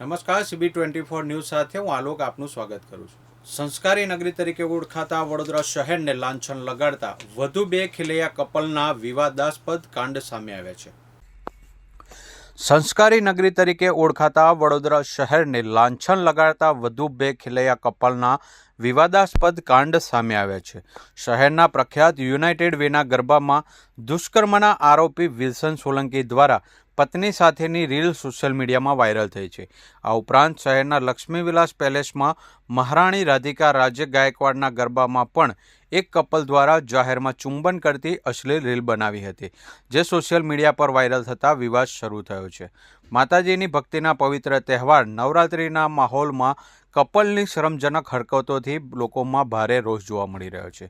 નમસ્કાર CB twenty four news સાથે હું આલોક આપનું સ્વાગત કરું છું. સંસ્કારી નગરી તરીકે ઓળખાતા વડોદરા શહેરને લાંછન લગાડતા વધુ બે ખિલૈયા કપલના વિવાદાસ્પદ કાંડ સામે આવ્યા છે. સંસ્કારી નગરી તરીકે ઓળખાતા વડોદરા શહેરને લાંછન લગાડતા વધુ બે ખિલૈયા કપલના વિવાદાસ્પદ કાંડ સામે આવ્યા છે. શહેરના પ્રખ્યાત યુનાઇટેડ વેના ગરબામાં દુષ્કર્મના આરોપી વિલ્સન સોલંકી દ્વારા પત્ની સાથેની રીલ સોશિયલ મીડિયામાં વાયરલ થઈ છે. આ ઉપરાંત શહેરના લક્ષ્મી વિલાસ પેલેસમાં મહારાણી રાધિકા રાજ્ય ગાયકવાડના ગરબામાં પણ એક કપલ દ્વારા જાહેરમાં ચુંબન કરતી અશ્લીલ રીલ બનાવી હતી, જે સોશિયલ મીડિયા પર વાયરલ થતાં વિવાદ શરૂ થયો છે. માતાજીની ભક્તિના પવિત્ર તહેવાર નવરાત્રિના માહોલમાં કપલની શરમજનક હરકતોથી લોકોમાં ભારે રોષ જોવા મળી રહ્યો છે.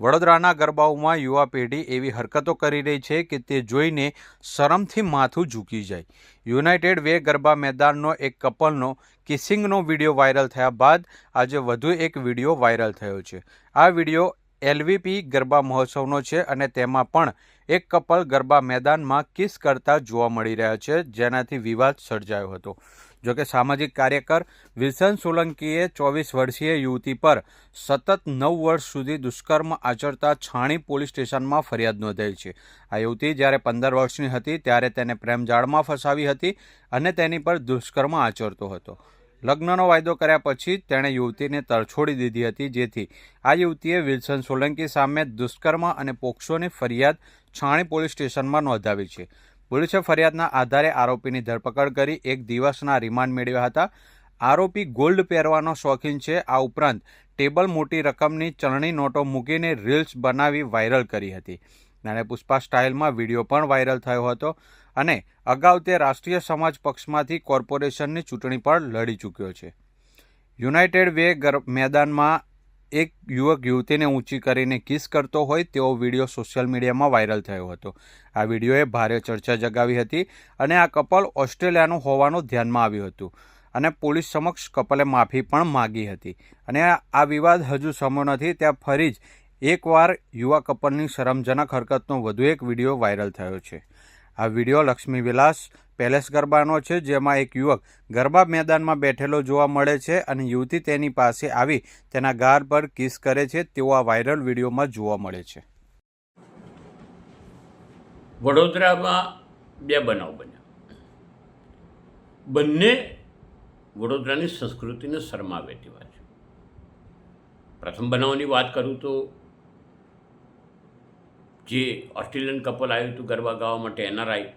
વડોદરાના ગરબાઓમાં યુવા પેઢી એવી હરકતો કરી રહી છે કે તે જોઈને શરમથી માથું ઝૂકી જાય. યુનાઇટેડ વે ગરબા મેદાનનો એક કપલનો કિસિંગનો વીડિયો વાયરલ થયા બાદ આજે વધુ એક વીડિયો વાયરલ થયો છે. આ વીડિયો એલવીપી ગરબા મહોત્સવનો છે અને તેમાં પણ એક કપલ ગરબા મેદાનમાં કિસ કરતા જોવા મળી રહ્યા છે, જેનાથી વિવાદ સર્જાયો હતો. જોકે સામાજિક કાર્યકર વિલ્સન સોલંકીએ ચોવીસ વર્ષીય યુવતી પર સતત નવ વર્ષ સુધી દુષ્કર્મ આચરતા છાણી પોલીસ સ્ટેશનમાં ફરિયાદ નોંધાઈ છે. આ યુવતી જ્યારે પંદર વર્ષની હતી, ત્યારે તેને પ્રેમજાળમાં ફસાવી હતી અને તેની પર દુષ્કર્મ આચરતો હતો. લગ્નનો વાયદો કર્યા પછી તેણે યુવતીને તરછોડી દીધી હતી, જેથી આ યુવતીએ વિલ્સન સોલંકી સામે દુષ્કર્મ અને પોક્સોની ફરિયાદ છાણી પોલીસ સ્ટેશનમાં નોંધાવી છે. પોલીસે ફરિયાદના આધારે આરોપીની ધરપકડ કરી એક દિવસના રિમાન્ડ મેળવ્યા હતા. આરોપી ગોલ્ડ પહેરવાનો શોખીન છે. આ ઉપરાંત ટેબલ મોટી રકમની ચલણી નોટો મૂકીને રીલ્સ બનાવી વાયરલ કરી હતી. અને પુષ્પા સ્ટાઇલમાં વીડિયો પણ વાયરલ થયો હતો. અને અગાઉ તે રાષ્ટ્રીય સમાજ પક્ષમાંથી કોર્પોરેશનની ચૂંટણી પણ લડી ચૂક્યો છે. યુનાઇટેડ વે મેદાનમાં એક યુવક યુવતીને ઊંચી કરીને કિસ કરતો હોય તેવો વીડિયો સોશિયલ મીડિયામાં વાયરલ થયો હતો. આ વિડીયોએ ભારે ચર્ચા જગાવી હતી અને આ કપલ ઓસ્ટ્રેલિયાનું હોવાનું ધ્યાનમાં આવ્યું હતું અને પોલીસ સમક્ષ કપલે માફી પણ માગી હતી. અને આ વિવાદ હજુ સમો નથી, ત્યાં ફરી જ એકવાર યુવા કપલની શરમજનક હરકતનો વધુ એક વીડિયો વાયરલ થયો છે. આ વીડિયો લક્ષ્મી વિલાસ પેલેસ ગરબાનો છે, જેમાં એક યુવક ગરબા મેદાનમાં બેઠેલો જોવા મળે છે અને યુવતી તેની પાસે આવી તેના ગાર પર કિસ કરે છે. તેવો આ વાયરલ વિડીયોમાં જોવા મળે છે. વડોદરામાં બે બનાવ બન્યા. બંને વડોદરાની સંસ્કૃતિને શરમાવે તેવા છે. પ્રથમ બનાવની વાત કરું તો જે ઓસ્ટ્રેલિયન કપલ આવ્યું હતું ગરબા ગાવા માટે એનઆરઆઈ,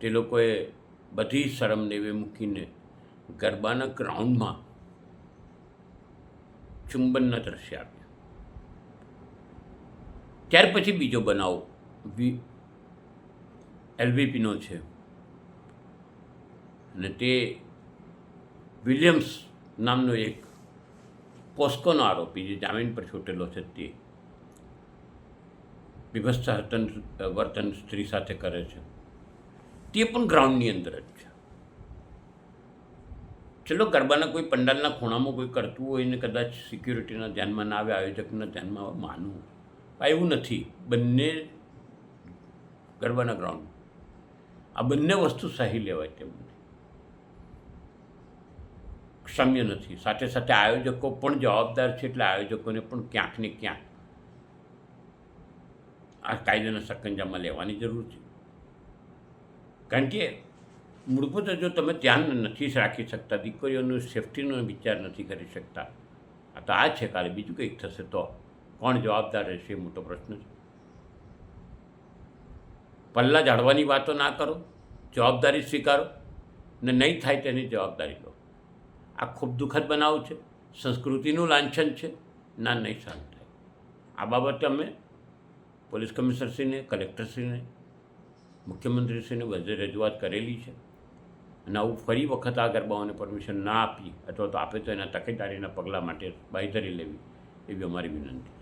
તે લોકોએ બધી શરમ નેવે મૂકીને ગરબાના ગ્રાઉન્ડમાં ચુંબનના દ્રશ્ય આપ્યા. ત્યાર પછી બીજો બનાવ એલવીપીનો છે. અને તે વિલિયમ્સ નામનો એક પોસ્કોનો આરોપી જે જામીન પર છૂટેલો છે તે વિભસ્તા હતન, વર્તન સ્ત્રી સાથે કરે છે. તે પણ ગ્રાઉન્ડની અંદર જ છે. ચલો ગરબાના કોઈ પંડાલના ખૂણામાં કોઈ કરતું હોય ને કદાચ સિક્યુરિટીના ધ્યાનમાં ના આવે, આયોજકના ધ્યાનમાં આવે, માનવું એવું નથી. બંને ગરબાના ગ્રાઉન્ડ. આ બંને વસ્તુ સહી લેવાય તેમ નથી ક્ષમ્ય નથી. સાથે સાથે આયોજકો પણ જવાબદાર છે એટલે આયોજકોને પણ ક્યાંક ને ક્યાંક આ કાયદાના સકંજામાં લેવાની જરૂર છે. કારણ કે મૂળભૂત જો તમે ધ્યાન નથી રાખી શકતા, દીકરીઓનું સેફટીનો વિચાર નથી કરી શકતા, આ તો આ છે કાલે બીજું કંઈક થશે તો કોણ જવાબદાર રહેશે એ મોટો પ્રશ્ન છે. પલ્લા જાળવાની વાતો ના કરો, જવાબદારી સ્વીકારો, ને નહીં થાય તેની જવાબદારી લો. આ ખૂબ દુઃખદ બનાવ છે. સંસ્કૃતિનું લાંછન છે. ના, નહીં શાંત થાય. આ બાબતે અમે પોલીસ કમિશનરશ્રીને, કલેક્ટરશ્રીને, મુખ્યમંત્રીશ્રીને બધે રજૂઆત કરેલી છે. અને આવું ફરી વખત આ ગરબાઓને પરમિશન ના આપી અથવા તો આપે તો એના તકેદારીના પગલાં માટે બાંયધરી લેવી, એવી અમારી વિનંતી.